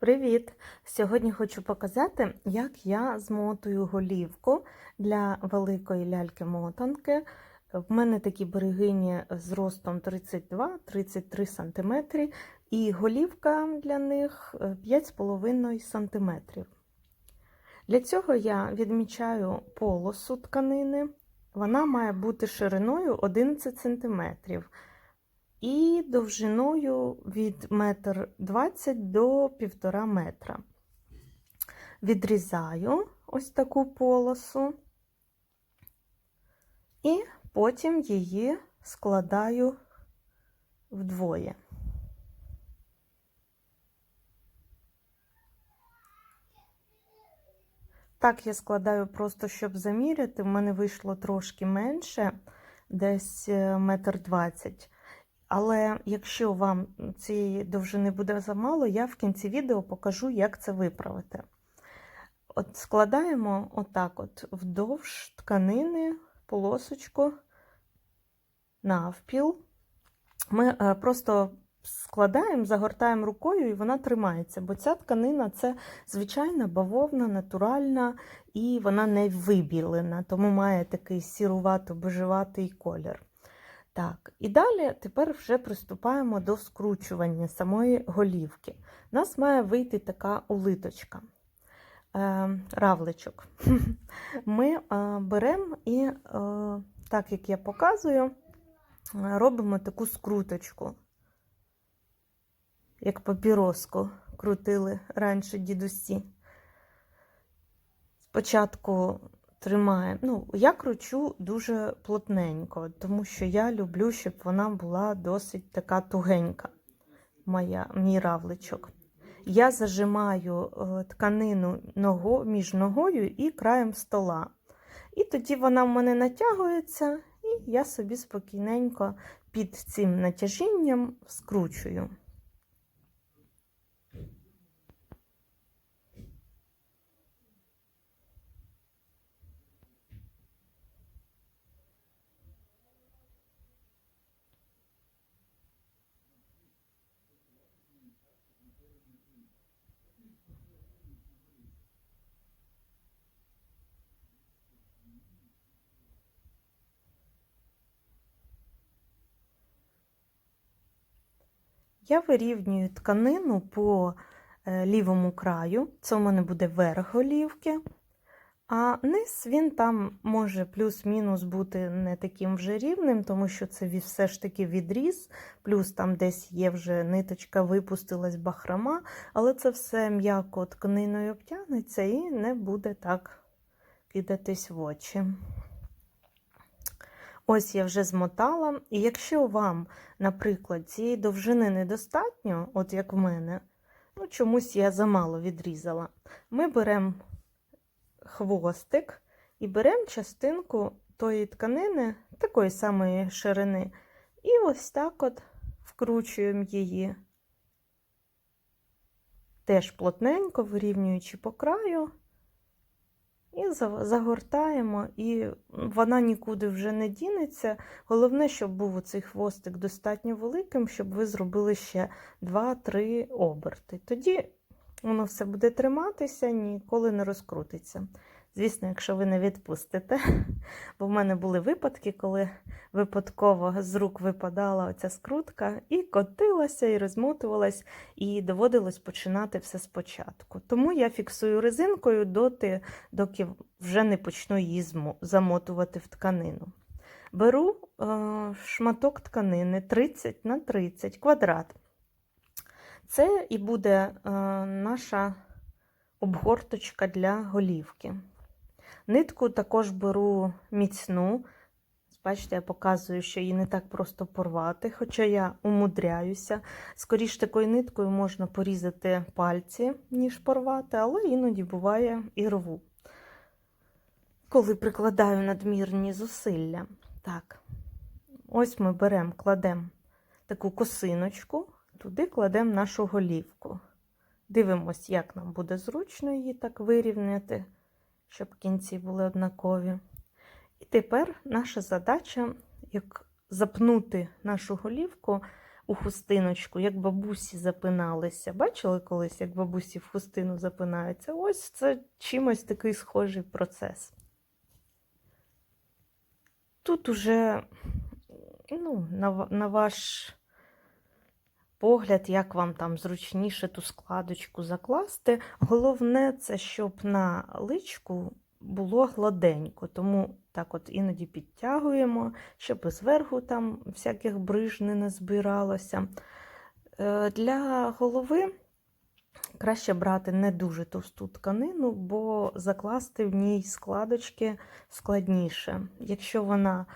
Привіт! Сьогодні хочу показати, як я змотую голівку для великої ляльки-мотанки. В мене такі берегині з ростом 32-33 см, і голівка для них 5,5 см. Для цього я відмічаю полосу тканини. Вона має бути шириною 11 см і довжиною від 1,20 м до 1,5 метра. Відрізаю ось таку полосу, і потім її складаю вдвоє. Так, я складаю просто, щоб заміряти. В мене вийшло трошки менше, десь метр двадцять. Але якщо вам цієї довжини буде замало, я в кінці відео покажу, як це виправити. От Складаємо отак от вдовж тканини полосочку навпіл. Ми е, просто складаємо, загортаємо рукою, і вона тримається, бо ця тканина це звичайна бавовна, натуральна, і вона не вибілена, тому має такий сірувато-бежеватий колір. Так, і далі тепер вже приступаємо до скручування самої голівки. У нас має вийти така улиточка, е, равличок. Ми е, беремо і, е, так як я показую, робимо таку скруточку, як папіроску крутили раніше дідусі. Спочатку тримає. Ну, я кручу дуже плотненько, тому що я люблю, щоб вона була досить така тугенька, моя, мій равличок. Я зажимаю е, тканину ногу, між ногою і краєм стола. І тоді вона в мене натягується, і я собі спокійненько під цим натяжінням скручую. Я вирівнюю тканину по е, лівому краю, це у мене буде верх голівки, а низ він там може плюс-мінус бути не таким вже рівним, тому що це все ж таки відріз, плюс там десь є вже ниточка, випустилась бахрома, але це все м'яко тканиною обтягнеться і не буде так кидатись в очі. Ось я вже змотала. І якщо вам, наприклад, цієї довжини недостатньо, от як в мене, ну чомусь я замало відрізала, ми беремо хвостик і беремо частинку тої тканини, такої самої ширини, і ось так от вкручуємо її, теж плотненько, вирівнюючи по краю. І загортаємо, і вона нікуди вже не дінеться. Головне, щоб був цей хвостик достатньо великим, щоб ви зробили ще 2-3 оберти. Тоді воно все буде триматися, ніколи не розкрутиться. Звісно, якщо ви не відпустите. Бо в мене були випадки, коли випадково з рук випадала оця скрутка, і котилася, і розмотувалась, і доводилось починати все спочатку. Тому я фіксую резинкою доти, доки вже не почну її замотувати в тканину. Беру е, шматок тканини 30 на 30 квадрат. Це і буде е, наша обгорточка для голівки. Нитку також беру міцну. Бачите, я показую, що її не так просто порвати, хоча я умудряюся. Скоріше такою ниткою можна порізати пальці, ніж порвати, але іноді буває і рву, коли прикладаю надмірні зусилля. Так, ось ми беремо, кладемо таку косиночку, туди кладемо нашу голівку. Дивимось, як нам буде зручно її так вирівняти щоб кінці були однакові. І тепер наша задача, як запнути нашу голівку у хустиночку, як бабусі запиналися. Бачили колись, як бабусі в хустину запинаються? Ось це чимось такий схожий процес. Тут уже ну, на, на ваш погляд, як вам там зручніше ту складочку закласти. Головне, це щоб на личку було гладенько, тому так от іноді підтягуємо, щоб зверху там всяких бриж не назбиралося. Е, Для голови краще брати не дуже товсту тканину, бо закласти в ній складочки складніше. Якщо вона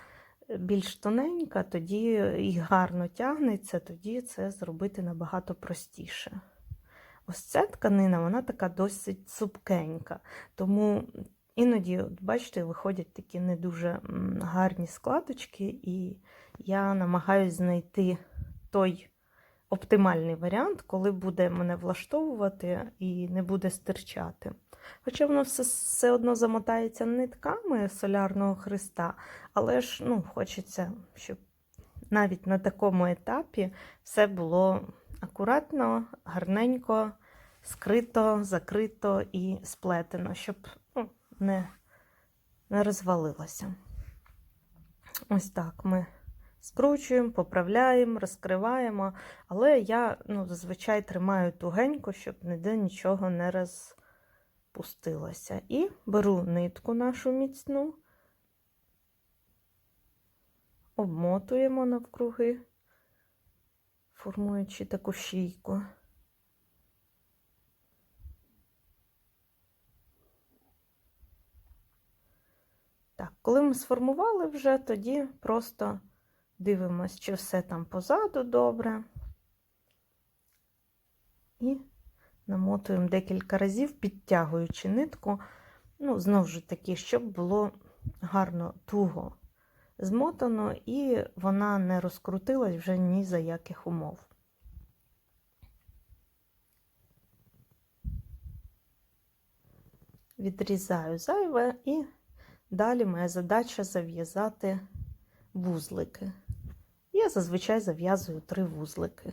більш тоненька, тоді і гарно тягнеться, тоді це зробити набагато простіше. Ось ця тканина, вона така досить цупкенька, тому іноді, от бачите, виходять такі не дуже гарні складочки, і я намагаюся знайти той оптимальний варіант, коли буде мене влаштовувати і не буде стирчати. Хоча воно все, все одно замотається нитками солярного хреста, але ж ну, хочеться, щоб навіть на такому етапі все було акуратно, гарненько, скрито, закрито і сплетено, щоб ну, не, не розвалилося. Ось так ми скручуємо, поправляємо, розкриваємо, але я ну, зазвичай тримаю тугенько, щоб ніде нічого не розпустилося. І беру нитку нашу міцну, обмотуємо навкруги, формуючи таку шийку. Так, коли ми сформували вже, тоді просто дивимось, чи все там позаду добре. І намотуємо декілька разів, підтягуючи нитку. Ну, знову ж таки, щоб було гарно туго змотано, і вона не розкрутилась вже ні за яких умов. Відрізаю зайве і далі моя задача зав'язати вузлики. Я зазвичай зав'язую три вузлики.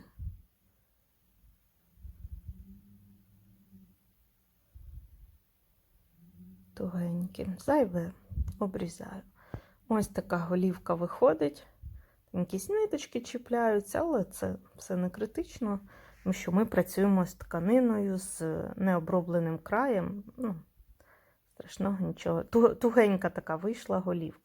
Тугенькі. Зайве обрізаю. Ось така голівка виходить. Якісь ниточки чіпляються, але це все не критично, тому що ми працюємо з тканиною, з необробленим краєм. Ну, страшного нічого. Тугенька така вийшла голівка.